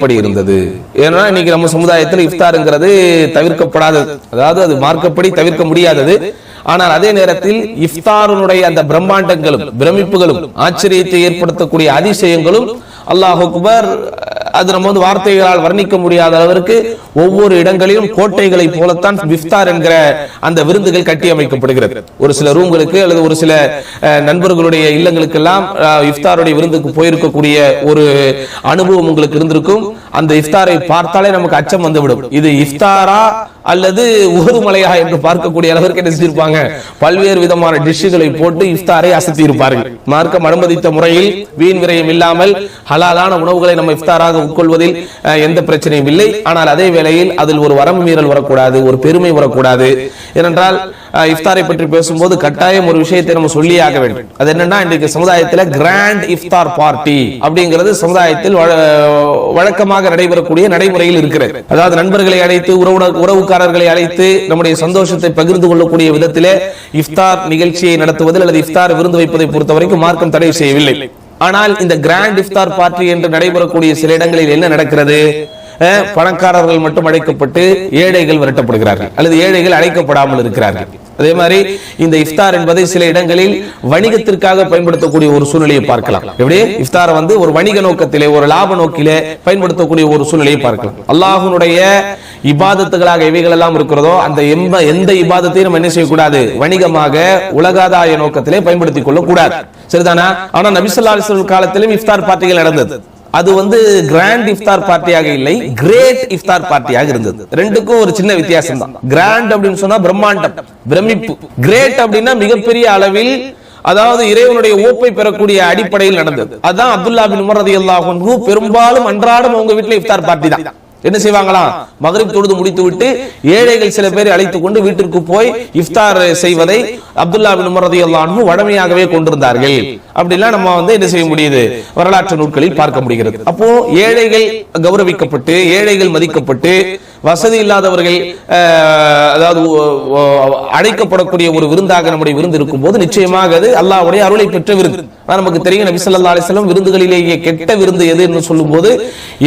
எப்படி இருந்தது? ஏன்னா இன்னைக்கு நம்ம சமுதாயத்தில் இஃப்தாருங்கிறது தவிர்க்கப்படாதது. அதாவது அது மார்க்கப்படி தவிர்க்க முடியாதது. ஆனால் அதே நேரத்தில் இஃப்தாருனுடைய அந்த பிரம்மாண்டங்களும் பிரமிப்புகளும் ஆச்சரியத்தை ஏற்படுத்தக்கூடிய அதிசயங்களும் அல்லாஹ் அக்பர் அது நம்ம வந்து வார்த்தைகளால் வர்ணிக்க முடியாத அளவிற்கு ஒவ்வொரு இடங்களிலும் கோட்டைகளை போலத்தான் இஃப்தார் என்கிற அந்த விருந்துகள் கட்டி அமைக்கப்படுகிறது ஒரு சில ரூம்களுக்கு அல்லது ஒரு சில நண்பர்களுடைய இல்லங்களுக்கெல்லாம் இஃப்தாருடைய விருந்துக்கு போயிருக்கக்கூடிய ஒரு அனுபவம் உங்களுக்கு இருந்திருக்கும். அந்த இஃப்தாரை பார்த்தாலே நமக்கு அச்சம் வந்துவிடும். இது இஃப்தாரா அல்லது உகதுமலையா என்று பார்க்கக்கூடிய அளவிற்கு என்ன செஞ்சிருப்பாங்க? பல்வேறு விதமான டிஷ்ஷுகளை போட்டு இஃப்தாரை அசத்தி இருப்பார்கள் மார்க்கம் அனுமதித்த முறையில் வீண் விரயம் இல்லாமல் ஹலாலான உணவுகளை நம்ம இஃப்தாராக உட்கொள்வதில் எந்த பிரச்சனையும் இல்லை. ஆனால் அதே வேளையில் அதில் ஒரு வரம்பு மீறல் வரக்கூடாது ஒரு பெருமை வரக்கூடாது. ஏனென்றால் இஃப்தாரை பற்றி பேசும்போது கட்டாயம் ஒரு விஷயத்தை நம்ம சொல்லியே ஆக வேண்டும். அது என்னன்னா இன்றைக்கு சமுதாயத்தில் கிராண்ட் இஃப்தார் பார்ட்டி அப்படிங்கிறது சமுதாயத்தில் வழ- வழக்கமாக நடைபெறக்கூடிய நடைமுறையில் இருக்கிறது. அதாவது நண்பர்களை அழைத்து உறவு உறவுக்காரர்களை அழைத்து நம்முடைய சந்தோஷத்தை பகிர்ந்து கொள்ளக்கூடிய விதத்திலே இஃப்தார் நிகழ்ச்சியை நடத்துவதில் அல்லது இஃப்தார் விருந்து வைப்பதை பொறுத்தவரைக்கும் மார்க்கம் தடை செய்யவில்லை. ஆனால் இந்த கிராண்ட் இஃப்தார் பார்ட்டி என்று நடைபெறக்கூடிய சில இடங்களில் என்ன நடக்கிறது? பணக்காரர்கள் மட்டும் அழைக்கப்பட்டு ஏழைகள் விரட்டப்படுகிறார்கள். அல்லது ஏழைகள் அழைக்கப்படாமல் இருக்கிறார்கள். அதே மாதிரி இந்த இஃப்தார் என்பதை சில இடங்களில் வணிகத்திற்காக பயன்படுத்தக்கூடிய ஒரு சூழ்நிலையை பார்க்கலாம். எப்படி? இஃப்தாரை வந்து ஒரு வணிக நோக்கத்திலே ஒரு லாப நோக்கிலே பயன்படுத்தக்கூடிய ஒரு சூழ்நிலையை பார்க்கலாம். அல்லாஹனுடைய இபாதத்துகளாக இவைகள் எல்லாம் இருக்கிறதோ அந்த எம்ப எந்த இபாதத்தையும் நம்ம என்ன செய்யக்கூடாது? வணிகமாக உலகாதாய நோக்கத்திலே பயன்படுத்திக் கொள்ளக்கூடாது. சரிதானா? ஆனா நபிசல்லா காலத்திலும் இஃப்தார் பார்ட்டிகள் நடந்தது. அது வந்து கிராண்ட் இஃப்தார் பார்ட்டியாக இல்லை கிரேட் இஃப்தார் பார்ட்டியாக இருந்தது. ரெண்டுக்கும் ஒரு சின்ன வித்தியாசம் தான் கிராண்ட் அப்படின்னு சொன்னா பிரம்மாண்டம் பிரமிப்பு. கிரேட் அப்படின்னா மிகப்பெரிய அளவில் அதாவது இறைவனுடைய ஓப்பை பெறக்கூடிய அடிப்படையில் நடந்தது. அதான் அப்துல்லா பின் உமர் ரலியல்லாஹு பெரும்பாலும் அன்றாடம் அவங்க வீட்டுல இஃப்தார் பார்ட்டி தான். என்ன செய்வாங்களாம் மகரிப் தொழுது முடித்து விட்டு ஏழைகள் சில பேரை அழைத்துக் கொண்டு வீட்டிற்கு போய் இஃப்தார் செய்வதை அப்துல்லா பின் உமர் ரலியல்லாஹு வழமையாகவே கொண்டிருந்தார்கள். அப்படிலாம் நம்ம வந்து என்ன செய்ய முடியுது? வரலாற்று நூல்களில் பார்க்க முடிகிறது. அப்போ ஏழைகள் கௌரவிக்கப்பட்டு ஏழைகள் மதிக்கப்பட்டு வசதி இல்லாதவர்கள் அதாவது அழைக்கப்படக்கூடிய ஒரு விருந்தாக நம்முடைய விருந்து இருக்கும் போது நிச்சயமாக அது அல்லாஹ்வுடைய அருளை பெற்ற விருந்து. நமக்கு தெரியும் நபி சொல்லா அலைஹி விருந்துகளிலேயே கெட்ட விருந்து எது என்று சொல்லும்போது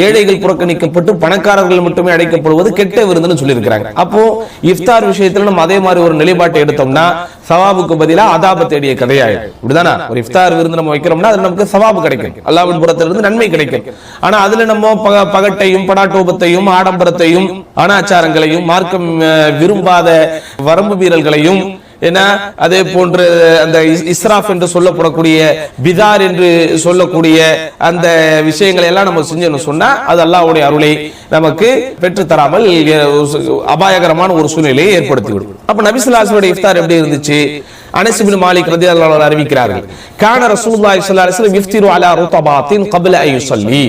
ஏழைகள் புறக்கணிக்கப்பட்டு பணக்காரர்கள் மட்டுமே அழைக்கப்படுவது கெட்ட விருந்துன்னு சொல்லியிருக்கிறாங்க. அப்போ இஃப்தார் விஷயத்துல நம்ம அதே மாதிரி ஒரு நிலைப்பாட்டை எடுத்தோம்னா சவாபுக்கு பதிலா அதாப தேடிய கதையாயிடும். இப்படிதானா? ஒரு இஃப்தார் விருந்து நம்ம வைக்கிறோம்னா அது நமக்கு சவாபு கிடைக்கும். அல்லாவின் புறத்திலிருந்து நன்மை கிடைக்கும். ஆனா அதுல நம்ம பக- பகட்டையும் படாட்டோபத்தையும் ஆடம்பரத்தையும் அனாச்சாரங்களையும் மார்க்கம் அஹ், விரும்பாத வரம்பு வீரர்களையும் என்ன அதே போன்று அந்த இஸ்- இஸ்ராஃப் என்று சொல்லப்படக்கூடிய பிதார் என்று சொல்லக்கூடிய அந்த விஷயங்களை எல்லாம் நம்ம செஞ்சோம்னு சொன்னா அது அல்லாஹ்வுடைய அருளை நமக்கு பெற்று தராமல் அபாயகரமான ஒரு சூழ்நிலையை ஏற்படுத்தி விடும் அப்ப நபிசுல்லாசுடைய இஃப்தார் எப்படி இருந்துச்சு? அனசிபின் மாலிக் ரதி அறிவிக்கிறார்கள். கான ரசூலுல்லாஹி ஸல்லல்லாஹு அலைஹி வஸல்லம் இஃப்திரு அலா ருத்தபாத்தின் qabla ay yusalli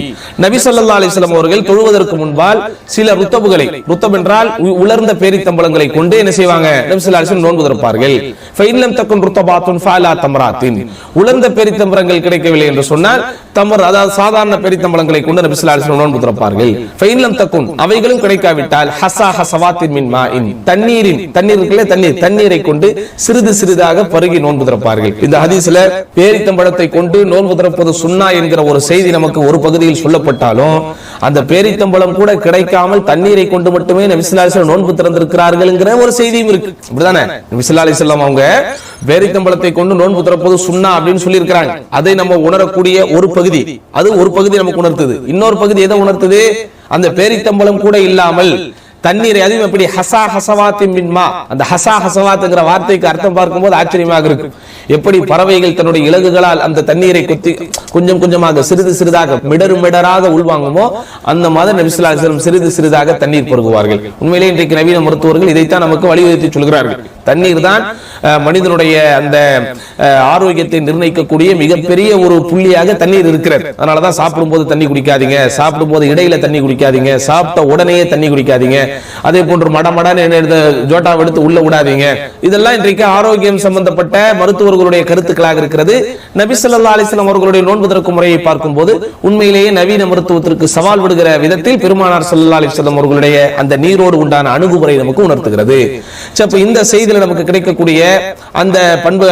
நபி ஸல்லல்லாஹு அலைஹி வஸல்லம் அவர்கள் தொழுவதற்கு முன்பால் சில ருத்தபுகளை ருத்தப் என்றால் உலர்ந்த பேரித்தம்பளங்களை கொண்டு என்ன செய்வாங்க? நபி ஸல்லல்லாஹு அலைஹி வஸல்லம் நோன்பு திறப்பார்கள். ஃப லம் தகுன் ருத்தபாத்துன் ஃபலா தம்ராத்தின். உலர்ந்த பேரித்தம்பளங்கள் கிடைக்கவில்லை என்று சொன்னால் தமர் அதாவது சாதாரண பேரித்தம்பளங்களை கொண்டு நபி ஸல்லல்லாஹு அலைஹி வஸல்லம் நோன்பு திறப்பார்கள். ஃப லம் தகுன் அவைகளும் கிடைக்காவிட்டால் ஹஸா ஹசவாத்தின் மின் மாஇன். தண்ணீரின் தண்ணீர் தண்ணீர் தண்ணீரை கொண்டு சிறிது சிறிதாக பருகி நோன்பு திறப்பார்கள். இந்த ஹதீஸ்ல பேரித்தம்பழத்தை கொண்டு நோன்பு திறப்பது சுண்ணா என்கிற ஒரு செய்தி நமக்கு ஒரு பகுதியில் சொல்லப்பட்டாலும் அந்த பேரித்தம்பழம் கூட கிடைக்காமல் தண்ணீரை கொண்டு மட்டுமே நபிசுல்லாசலம் நோன்பு திறந்திருக்கிறார்கள் ஒரு செய்தியும் இருக்கு. இப்படிதானே? நபிசுல்லா அலிஸ்லாம் அவங்க பேரித்தம்பழத்தை கொண்டு நோன்பு திறப்பது சுண்ணா அப்படின்னு சொல்லி இருக்கிறாங்க அதை நம்ம உணரக்கூடிய ஒரு பகுதி அது ஒரு பகுதி நமக்கு உணர்த்துது. இன்னொரு பகுதி எதை உணர்த்துது? அந்த பேரித்தம்பழம் கூட இல்லாமல் தண்ணீரை அதுவும் எப்படி? ஹசா ஹசவாத்தி மின்மா அந்த ஹசா ஹசவாத்துங்கிற வார்த்தைக்கு அர்த்தம் பார்க்கும்போது ஆச்சரியமாக இருக்கு எப்படி பறவைகள் தன்னுடைய இலகுகளால் அந்த தண்ணீரை குத்தி கொஞ்சம் கொஞ்சமாக சிறிது சிறிதாக மிடரும் மிடராக உள்வாங்குமோ அந்த மாதிரி நபிசுல்லாசலம் சிறிது சிறிதாக தண்ணீர் பருகுவார்கள். உண்மையிலே இன்றைக்கு நவீன மருத்துவர்கள் இதைத்தான் நமக்கு வலியுறுத்தி சொல்கிறார்கள். தண்ணீர் தான் மனிதனுடைய அந்த ஆரோக்கியத்தை நிர்ணயிக்கக்கூடிய மிகப்பெரிய ஒரு புள்ளியாக தண்ணீர் இருக்கிறது. அதனாலதான் சாப்பிடும் போது தண்ணி குடிக்காதீங்க சாப்பிடும் போது இடையில தண்ணி குடிக்காதீங்க சாப்பிட்ட உடனே தண்ணி குடிக்காதீங்க அதே போன்று மடமடன்னு என்ன எடுத்து ஜோட்டாவை எடுத்து உள்ள விடாதீங்க. இதெல்லாம் இன்றைக்கு ஆரோக்கியம் சம்பந்தப்பட்ட மருத்துவர்களுடைய கருத்துக்களாக இருக்கிறது. நபி ஸல்லல்லாஹு அலைஹி அவர்களுடைய நோன்பு திறக்கும் முறையை பார்க்கும்போது உண்மையிலேயே நவீன மருத்துவத்திற்கு சவால் விடுகிற விதத்தில் பெருமானார் ஸல்லல்லாஹு அலிஸ்லாம் அவர்களுடைய அந்த நீரோடு உண்டான அணுகுமுறை நமக்கு உணர்த்துகிறது. அப்ப இந்த செய்தியில நமக்கு கிடைக்கக்கூடிய அந்த பண்பு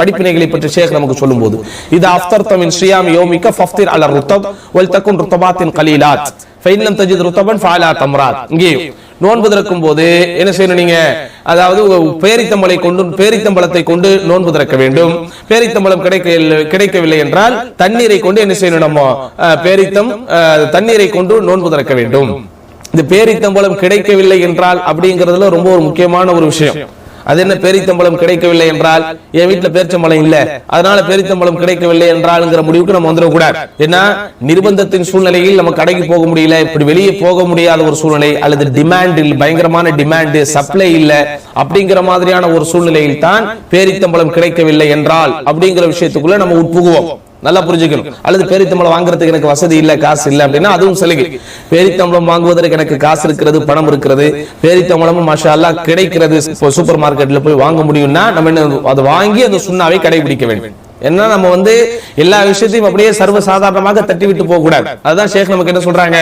படிப்பினைகளை பற்றி ஷேக் நமக்கு சொல்லும் போது இது அஃப்தர் தமின் ஸ்ரீயாம் யோமிக்க ஃபஃப்திர் அலர் ருத்தப் வல் தக்குன் ருத்தபாத்தின் கலீலாத். ஃபைன்லம் தஜித் ருத்தபன் ஃபாலா தம்ராத் இங்கேயும் நோன்பு திறக்கும் போது என்ன செய்யணும் நீங்க? அதாவது பேரித்தம்பளை கொண்டு பேரித்தம்பளத்தை கொண்டு நோன்பு திறக்க வேண்டும். பேரித்தம்பளம் கிடைக்க கிடைக்கவில்லை என்றால் தண்ணீரை கொண்டு என்ன செய்யணும் நம்ம? அஹ், பேரித்தம் அஹ், தண்ணீரை கொண்டு நோன்பு திறக்க வேண்டும். இந்த பேரித்தம்பளம் கிடைக்கவில்லை என்றால் அப்படிங்கிறதுல ரொம்ப ஒரு முக்கியமான ஒரு விஷயம். அது என்ன பேரித்தம்பளம் கிடைக்கவில்லை என்றால் என் வீட்டுல பேரிச்சம்பளம் இல்ல. அதனால பேரித்தம்பளம் கிடைக்கவில்லை என்றால்ங்கிற முடிவுக்கு நம்ம வந்துடக்கூடாது ஏன்னா நிர்பந்தத்தின் சூழ்நிலையில் நம்ம கடைக்கு போக முடியல இப்படி வெளியே போக முடியாத ஒரு சூழ்நிலை அல்லது டிமாண்ட் இல்ல பயங்கரமான டிமாண்ட் சப்ளை இல்ல அப்படிங்கிற மாதிரியான ஒரு சூழ்நிலையில் தான் பேரித்தம்பளம் கிடைக்கவில்லை என்றால் அப்படிங்கிற விஷயத்துக்குள்ள நம்ம உட்புகுவோம். நல்லா புரிஞ்சுக்கணும். அல்லது பேரித்தம்பளம் வாங்குறதுக்கு எனக்கு வசதி இல்லை காசு இல்லை அப்படின்னா அதுவும் சலுகை. பேரித்தம்பளம் வாங்குவதற்கு எனக்கு காசு இருக்கிறது பணம் இருக்கிறது. பேரித்தம்பளமும் மாஷா கிடைக்கிறது. சூப்பர் மார்க்கெட்ல போய் வாங்க முடியும்னா நம்ம என்ன அதை வாங்கி அந்த சுண்ணாவை கடைபிடிக்க வேண்டும். ஏன்னா நம்ம வந்து எல்லா விஷயத்தையும் அப்படியே சர்வ சாதாரணமாக தட்டி விட்டு போக கூடாது அதுதான் ஷேக் நமக்கு என்ன சொல்றாங்க?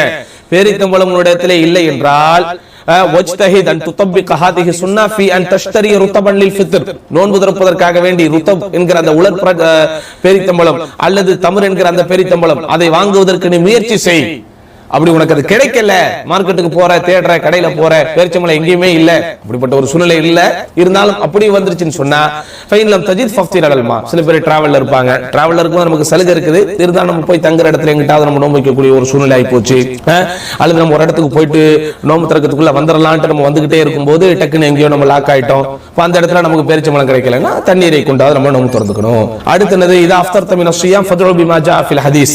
பேரித்தம்பளம் இடத்துல இல்லை என்றால் வஜ்தஹித் அன் துத்தப்பிக ஹாதிஹி சுன்னா ஃபி அன் தஷ்தரி ருத்தபன் லில் ஃபித்ர். நோன்பு திறப்பதற்காக வேண்டி ருத்தப் என்கிற அந்த உலர் பிர- பேரித்தம்பளம் அல்லது தமர் என்கிற அந்த பேரித்தம்பளம். அதை வாங்குவதற்கு நீ முயற்சி செய். அப்படி உனக்கு அது கிடைக்கல. மார்க்கெட்டுக்கு போற தேடுற கடையில போற பேரிச்சம்பளம் எங்கேயுமே இல்ல. அப்படிப்பட்ட ஒரு சூழ்நிலை இல்ல. இருந்தாலும் அப்படி வந்துருச்சுன்னு சொன்னா ஃபைனலம் தஜித் ஃபஃப்தி அடல்மா சில பேர் டிராவல்ல இருப்பாங்க. டிராவல்ல இருக்கும் நமக்கு சலுகை இருக்குது. இருந்தாலும் நம்ம போய் தங்குற இடத்துல எங்கிட்டாவது நம்ம நோம்பு வைக்கக்கூடிய ஒரு சூழ்நிலை ஆகி போச்சு அல்லது நம்ம ஒரு இடத்துக்கு போயிட்டு நோம்பு திறக்கிறதுக்குள்ள வந்துடலான்ட்டு நம்ம வந்துகிட்டே இருக்கும்போது டக்குன்னு எங்கேயோ நம்ம லாக் ஆயிட்டோம். அந்த இடத்துல நமக்கு பேரிச்சம்பளம் கிடைக்கலன்னா தண்ணீரை கொண்டாவது நம்ம நோம்பு திறந்துக்கணும். அடுத்தது இது அஃப்தர் தமிழ் சுயம் ஃபதுல் பிமாஜா ஃபில் ஹதீஸ்.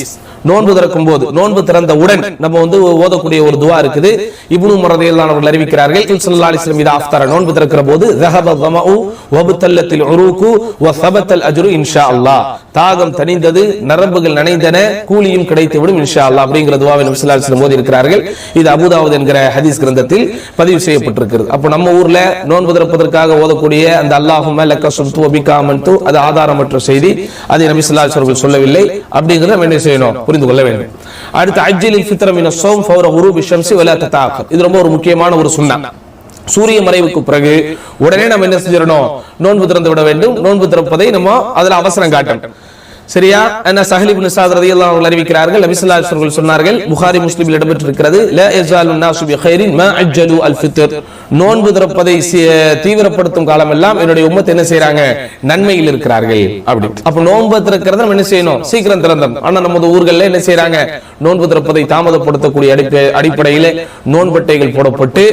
நோன்பு திறக்கும் போது நோன்பு திறந்தவுடன் நம்ம வந்து ஓதக்கூடிய ஒரு துவா இருக்குது. இப்னு முரதையில்லான அவர்கள் அறிவிக்கிறார்கள் இல்சல்லா அலிஸ்லம் இது ஆஃப்தார நோன்பு திறக்கிற போது ஜஹப கமஉ வபுத்தல்லத்தில் உருகு வ சபத்தல் அஜ்ரு இன்ஷா அல்லாஹ். தாகம் தணிந்தது நரம்புகள் நனைந்தன கூலியும் கிடைத்துவிடும் இன்ஷா அல்லா அப்படிங்கிற துவாவை நபி ஸல்லல்லாஹு மோதி ஓதி இருக்கிறார்கள் இது அபுதாவத் என்கிற ஹதீஸ் கிரந்தத்தில் பதிவு செய்யப்பட்டிருக்கிறது. அப்போ நம்ம ஊர்ல நோன்பு திறப்பதற்காக ஓதக்கூடிய அந்த அல்லாஹும் லக்க சும்து அது ஆதாரமற்ற செய்தி. அதை நம்ம ஸல்லல்லாஹு சொல்லவில்லை. அப்படிங்கிறத நம்ம என்ன செய்யணும்? புரிந்து கொள்ள வேண்டும். அடுத்து அஜ்ஜிலில் ஃபித்ர சோம் ஸௌம் ஃபௌர குரூபி ஷம்ஸி வலா இது ரொம்ப ஒரு முக்கியமான ஒரு சுண்ணா. சூரிய மறைவுக்கு பிறகு உடனே நம்ம என்ன செஞ்சிடணும்? நோன்பு திறந்து விட வேண்டும். நோன்பு திறப்பதை நம்ம அதுல அவசரம் காட்டணும். சரியா? அண்ணா சஹலிப் நிசாத் ரதி அல்லா அவர்கள் அறிவிக்கிறார்கள் நபிசுல்லா அவர்கள் சொன்னார்கள் புகாரி முஸ்லீமில் இடம்பெற்றிருக்கிறது ல எஜால் நாசு ஹைரின் மா அஜ்ஜலு அல் ஃபித்ர். நோன்பு திறப்பதை தீவிரப்படுத்தும் காலம் எல்லாம் என்னுடைய உம்மத் என்ன செய்றாங்க? நன்மையில் இருக்கிறார்கள். அப்படி. அப்ப நோன்பு திறக்கிறது நம்ம என்ன செய்யணும்? சீக்கிரம் திறந்தோம். ஆனா நமது ஊர்களில் என்ன செய்யறாங்க நோன்பு திறப்பதை தாமதப்படுத்தக்கூடிய அடிப்படையில் நோன்பட்டைகள் போடப்பட்டு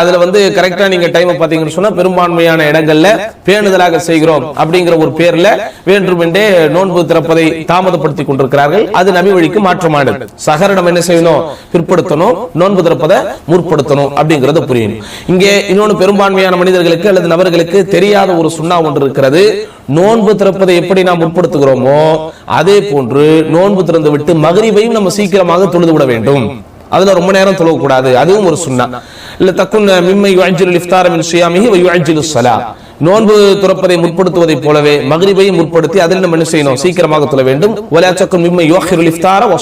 அதுல வந்து கரெக்டா நீங்க டைம் பாத்தீங்கன்னு சொன்னா பெரும்பான்மையான இடங்கள்ல பேணுதலாக செய்கிறோம் அப்படிங்கிற ஒரு பேர்ல வேண்டுமென்றே நோன்பு திறப்பதை தாமதப்படுத்தி கொண்டிருக்கிறார்கள். அது நபி வழிக்கு மாற்றமானது. சகரிடம் என்ன செய்யணும்? பிற்படுத்தணும் நோன்பு திறப்பதை முற்படுத்தணும் அப்படிங்கறது புரியணும் இங்கே இன்னொன்று பெரும்பான்மையான மனிதர்களுக்கு அல்லது நபர்களுக்கு தெரியாத ஒரு சுண்ணா ஒன்று இருக்கிறது. நோன்பு திறப்பதை எப்படி நாம் முற்படுத்துகிறோமோ அதே போன்று நோன்பு திறந்து விட்டு மகரிபையும் நம்ம சீக்கிரமாக தொழுது விட வேண்டும். அதுல ரொம்ப நேரம் தொழக்கூடாது. அதுவும் ஒரு சுண்ணா. இல்ல தக்குன் மிம்மை யுஅஜ்ஜிலு இஃப்தார மின் ஸியாமிஹி வ ஸலா நோன்பு துறப்பதை முற்படுத்துவதைப் போலவே மகரிபையும் முற்படுத்தி அதில் நம்ம என்ன செய்யணும்? சீக்கிரமாக தொழ வேண்டும். வலா தக்குன் மிம்மை யுஅஹிருல் இஃப்தார வ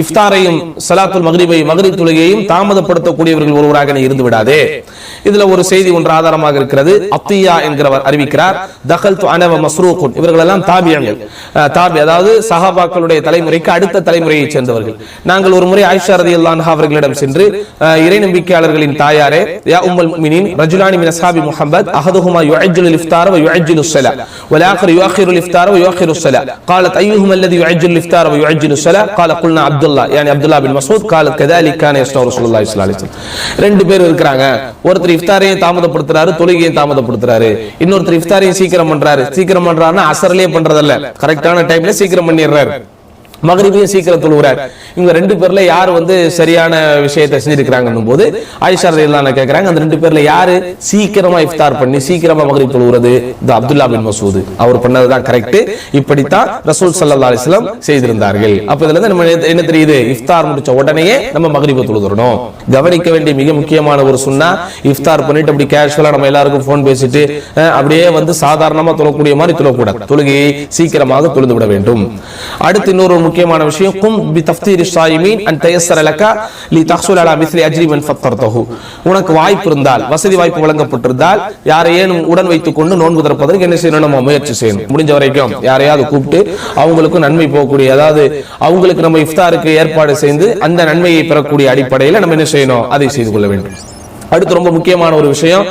இஃப்தாரையும் ஸலாத்துல் மக்ரிபை மக்ரிப் தொழுகையையும் தாமதப்படுத்தக்கூடியவர்கள் ஒருவராக நீ இருந்து விடாதே இதுல ஒரு செய்தி ஒன்று ஆதாரமாக இருக்கிறது அத்தியா என்கிறவர் அறிவிக்கிறார் தகல் அனவ மஸ்ரூகுன் இவர்கள் எல்லாம் தாபியங்கள் அஹ், தாபி அதாவது சஹாபாக்களுடைய தலைமுறைக்கு அடுத்த தலைமுறையைச் சேர்ந்தவர்கள் நாங்கள் ஒரு முறை ஆயிஷா ரதியல்லாஹு அவர்களிடம் சென்று அஹ், இறை நம்பிக்கையாளர்களின் தாயாரே யா உம்முல் முஃமினீன் ரஜுலானி மின் அஸ்ஹாபி முஹம்மத் அஹதுஹுமா யுஅஜ்ஜிலு الافطار ويعجل الصلاه والاخر يؤخر الافطار ويؤخر الصلاه قالت ايهما الذي يعجل الافطار ويعجل الصلاه قال قلنا عبد அப்துல்லா யானி அப்துல்லா பின் மசூத் கால கதாலி கான இஸ்லாம் ரசூலுல்லாஹி ஸல்லல்லாஹு அலைஹி ரெண்டு பேர் இருக்கிறாங்க ஒருத்தர் இஃப்தாரையும் தாமதப்படுத்துறாரு தொழுகையும் தாமதப்படுத்துறாரு. இன்னொருத்தர் இஃப்தாரையும் சீக்கிரம் பண்றாரு. சீக்கிரம் பண்றாருன்னா அசர்லயே பண்றதல்ல. கரெக்டான டைம்ல சீக்கிரம் பண்ணிடுறாரு. மகரிபையும் சீக்கிரம் தொழுகிறார் இவங்க ரெண்டு பேர்ல யார் வந்து சரியான விஷயத்தை செஞ்சிருக்கிறாங்க போது ஆயிஷா ரலியல்லாஹு கேக்குறாங்க அந்த ரெண்டு பேர்ல யாரு சீக்கிரமா இஃப்தார் பண்ணி சீக்கிரமா மகரிப் தொழுகிறது இந்த அப்துல்லா பின் மசூத். அவர் பண்ணதுதான் கரெக்ட் இப்படித்தான் ரசூல் சல்லா அலிஸ்லாம் செய்திருந்தார்கள். அப்ப இதுல இருந்து நம்ம என்ன- தெரியுது? இஃப்தார் முடிச்ச உடனேயே நம்ம மகரிப தொழுகிறோம் கவனிக்க வேண்டிய மிக முக்கியமான ஒரு சுன்னா இஃப்தார் பண்ணிட்டு அப்படி கேஷுவலா நம்ம எல்லாருக்கும் போன் பேசிட்டு அப்படியே வந்து சாதாரணமா தொழக்கூடிய மாதிரி தொழக்கூடாது. தொழுகையை சீக்கிரமாக தொழுந்து விட வேண்டும். அடுத்து இன்னொரு முக்கியமான விஷயம் கும் பி தஃப்தீர் ஷாயிமீன் அண்ட் தயசர் அலக்கா லி தஹ்சுல் அலா மிஸ்லி அஜ்ரிமன் ஃபத்தர்தஹு. உனக்கு வாய்ப்பு இருந்தால் வசதி வாய்ப்பு வழங்கப்பட்டிருந்தால் யாரையேனும் உடன் வைத்துக் கொண்டு நோன்பு திறப்பதற்கு என்ன செய்யணும் நம்ம முயற்சி செய்யணும். முடிஞ்ச வரைக்கும் யாரையாவது கூப்பிட்டு அவங்களுக்கும் நன்மை போகக்கூடிய அதாவது அவங்களுக்கு நம்ம இஃப்தாருக்கு ஏற்பாடு செய்து அந்த நன்மையை பெறக்கூடிய அடிப்படையில் நம்ம என்ன செய்யணும்? அதை செய்து கொள்ள வேண்டும். அடுத்து ரொம்ப முக்கியமான ஒரு விஷயம்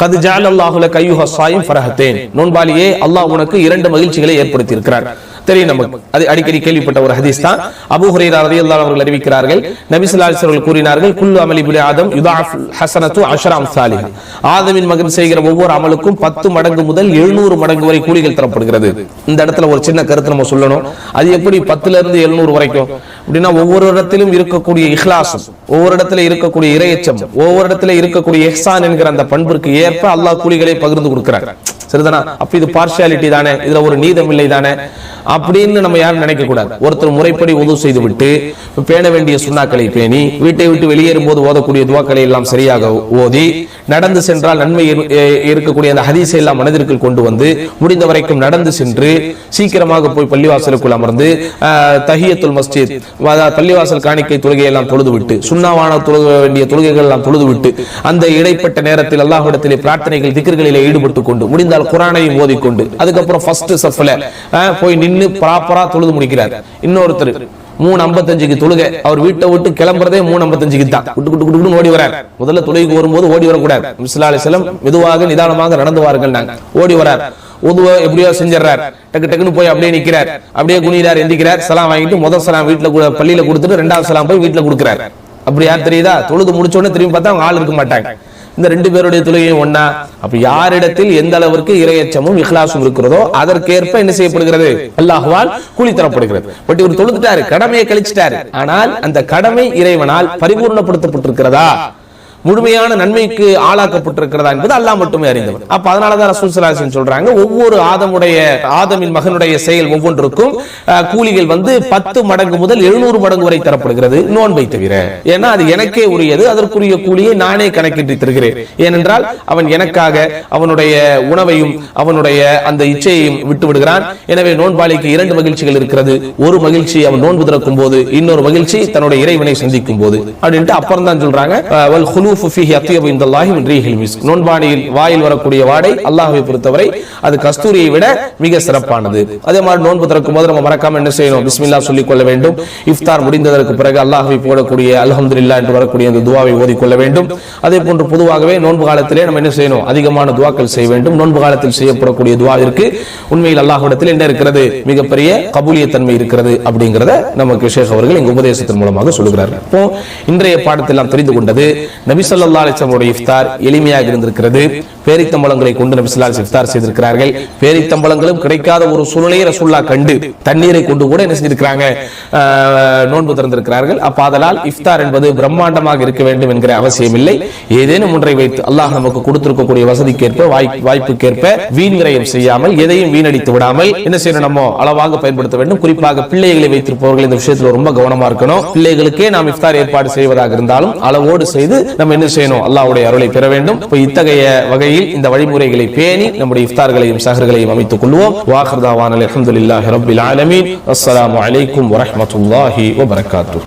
கது ஜால் அல்லாஹுல கையுஹ சாயும் ஃபரஹத்தேன் நோன்பாலியே அல்லாஹ் உனக்கு இரண்டு மகிழ்ச்சிகளை ஏற்படுத்தி இருக்கிறார் தெரியும் நமக்கு. அது அடிக்கடி கேள்விப்பட்ட ஒரு ஹதீஸ் தான். அபு ஹுரேரா ரதி அல்லா அவர்கள் அறிவிக்கிறார்கள். நபி ஸல்லல்லாஹு கூறினார்கள் குல்லு அமலி பிலி ஆதம் யுதாஃப் ஹசனத்து அஷராம் அம்சாலிஹா. ஆதமின் மகன் செய்கிற ஒவ்வொரு அமலுக்கும் பத்து மடங்கு முதல் எழுநூறு மடங்கு வரை கூலிகள் தரப்படுகிறது. இந்த இடத்துல ஒரு சின்ன கருத்து நம்ம சொல்லணும். அது எப்படி பத்துல இருந்து எழுநூறு வரைக்கும்? அப்படின்னா ஒவ்வொரு இடத்திலும் இருக்கக்கூடிய இஹ்லாசம் ஒவ்வொரு இடத்துல இருக்கக்கூடிய இரையச்சம் ஒவ்வொரு இடத்துல இருக்கக்கூடிய எஹ்சான் என்கிற அந்த பண்பிற்கு ஏற்ப அல்லாஹ் கூலிகளை பகிர்ந்து கொடுக்கிறார். சரிதானா? அப்ப இது பார்ஷியாலிட்டி தானே? இதுல ஒரு நீதம் இல்லை தானே அப்படின்னு நம்ம யாரும் நினைக்க கூடாது ஒருத்தர் முறைப்படி உதவு செய்து விட்டு பேண வேண்டிய சுண்ணாக்களை பேணி வீட்டை விட்டு வெளியேறும் போது ஓதக்கூடிய துவாக்களை எல்லாம் சரியாக ஓதி நடந்து சென்றால் நன்மை இருக்கக்கூடிய அந்த ஹதீஸை எல்லாம் மனதிற்குள் கொண்டு வந்து முடிந்த வரைக்கும் நடந்து சென்று சீக்கிரமாக போய் பள்ளிவாசலுக்குள் அமர்ந்து தஹியத்துல் மஸ்ஜித் பள்ளிவாசல் காணிக்கை தொழுகை எல்லாம் தொழுது விட்டு சுண்ணாவான தொழுக வேண்டிய தொழுகைகள் எல்லாம் தொழுது விட்டு அந்த இடைப்பட்ட நேரத்தில் அல்லாஹ்விடத்திலே பிரார்த்தனைகள் திக்கர்களிலே ஈடுபட்டு கொண்டு முடிந்த அல் குரானையும் ஓதிக்கொண்டு அதுக்கப்புறம் ஃபர்ஸ்ட் சஃப்ல போய் நின்று ப்ராப்பரா தொழுது முடிக்கிறார். இன்னொருத்தர் மூணு ஐம்பத்தஞ்சுக்கு தொழுகை. அவர் வீட்டை விட்டு கிளம்புறதே மூணு ஐம்பத்தஞ்சுக்கு தான். விட்டு விட்டு விட்டு ஓடி வரார். முதல்ல தொழுகைக்கு வரும்போது ஓடி வரக்கூடாது. மிஸ்லா அலிஸ்லம் மெதுவாக நிதானமாக நடந்து வாருங்கள் நாங்க ஓடி வரார். உதுவ எப்படியோ செஞ்சிடறார் டக்கு டக்குன்னு போய் அப்படியே நிக்கிறார். அப்படியே குனிதார் எந்திக்கிறார். சலாம் வாங்கிட்டு முதல் சலாம் வீட்டுல கூட பள்ளியில கொடுத்துட்டு ரெண்டாவது சலாம் போய் வீட்டுல கொடுக்குறார். அப்படி யார் தெரியுதா? தொழுது முடிச்ச உடனே திரும்பி பார்த்தா அவங்க ஆள் இருக்க மாட்டாங்க. இந்த ரெண்டு பேருடைய தொழுகையும் ஒண்ணா? அப்ப யாரிடத்தில் எந்த அளவிற்கு இரையச்சமும் இஹ்லாசும் இருக்கிறதோ அதற்கேற்ப என்ன செய்யப்படுகிறது? அல்லாஹ்வால் கூலி தரப்படுகிறது. பட் இவர் தொழுதுட்டாரு கடமையை கழிச்சிட்டாரு. ஆனால் அந்த கடமை இறைவனால் பரிபூர்ணப்படுத்தப்பட்டிருக்கிறதா? முழுமையான நன்மைக்கு ஆளாக்கப்பட்டிருக்கிறதா என்பது அல்லாஹ் மட்டுமே அறிந்தவர். அப்ப அதனாலதான் ரசூல் சொல்றாங்க ஒவ்வொரு ஆதமுடைய ஆதமின் மகனுடைய செயல் ஒவ்வொன்றுக்கும் கூலிகள் வந்து பத்து மடங்கு முதல் எழுநூறு மடங்கு வரை தரப்படுகிறது. நோன்பை தவிர. ஏன்னா அது எனக்கே உரியது அதற்குரிய கூலியை நானே கணக்கிட்டு தருகிறேன். ஏனென்றால் அவன் எனக்காக அவனுடைய உணவையும் அவனுடைய அந்த இச்சையையும் விட்டு விடுகிறான். எனவே நோன்பாளிக்கு இரண்டு மகிழ்ச்சிகள் இருக்கிறது. ஒரு மகிழ்ச்சி அவன் நோன்பு திறக்கும் போது இன்னொரு மகிழ்ச்சி தன்னுடைய இறைவனை சந்திக்கும் போது அப்படின்ட்டு அப்புறம் தான் சொல்றாங்க அஹ், வல் ஹுலூஃபு ஃபீஹி அத்யபு ரீஹில் மிஸ்க். நோன்பானியில் வாயில் வரக்கூடிய வாடை அல்லாஹை பொறுத்தவரை அது கஸ்தூரியை விட மிக சிறப்பானது. அதே மாதிரி நோன்பு திறக்கும் போது நம்ம மறக்காம என்ன செய்யணும்? பிஸ்மில்லா சொல்லிக் கொள்ள வேண்டும். இஃப்தார் முடிந்ததற்கு பிறகு அல்லாஹை போடக்கூடிய அல்ஹம்துலில்லாஹ் என்று வரக்கூடிய அந்த துவாவை ஓதிக்கொள்ள வேண்டும். அதே போன்று பொதுவாகவே நோன்பு காலத்திலே நம்ம என்ன செய்யணும்? அதிகமான துவாக்கள் செய்ய வேண்டும். நோன்பு காலத்தில் செய்யப்படக்கூடிய துவாவிற்கு உண்மையில் அல்லாஹ்விடத்தில் என்ன இருக்கிறது? மிகப்பெரிய கபூலிய தன்மை இருக்கிறது அப்படிங்கிறத நமக்கு விசேஷ அவர்கள் இங்கு உபதேசத்தின் மூலமாக சொல்லுகிறார்கள். இப்போ இன்றைய பாடத்தில் நாம் தெரிந்து கொண்டது நபி ஸல்லல்லாஹு அலைஹி இஃப்தார் எளிமையாக இருந்திருக்கிறது. பேரித்தம்பளங்களை கொண்டு நபி இஃப்தார் செய்திருக்கிறார்கள். பேரித்தம்பளங்களும் கிடைக்காத ஒரு சூழ்நிலையை ரசூல்லா கண்டு தண்ணீரை கொண்டு கூட என்ன செஞ்சிருக்கிறாங்க? நோன்பு திறந்திருக்கிறார்கள். அப்ப அதனால் இஃப்தார் என்பது பிரம்மாண்டமாக இருக்க வேண்டும் என்கிற அவசியம் இல்லை ஏதேனும் ஒன்றை வைத்து அல்லாஹ் நமக்கு கொடுத்திருக்கக்கூடிய வசதிக்கேற்ப வாய்- வாய்ப்புக்கேற்ப வீண் விரயம் செய்யாமல் எதையும் வீணடித்து விடாமல் என்ன செய்யணும் நம்ம? அளவாக பயன்படுத்த வேண்டும். குறிப்பாக பிள்ளைகளை வைத்திருப்பவர்கள் இந்த விஷயத்துல ரொம்ப கவனமா இருக்கணும். பிள்ளைகளுக்கே நாம் இஃப்தார் ஏற்பாடு செய்வதாக இருந்தாலும் அளவோடு செய்து நம்ம என்ன செய்யணும்? அல்லாவுடைய அருளை பெற வேண்டும். இத்தகைய வகையில் இந்த வழிமுறைகளை பேணி நம்முடைய இஃப்தார்களையும் சஹர்களையும் அமைத்துக் கொள்வோம். வாஹர்தாவான் அலமதுல்லாஹி ரபில் ஆலமீன். அஸ்லாம் வலைக்கும் வரமத்துல்லாஹி வபரகாத்து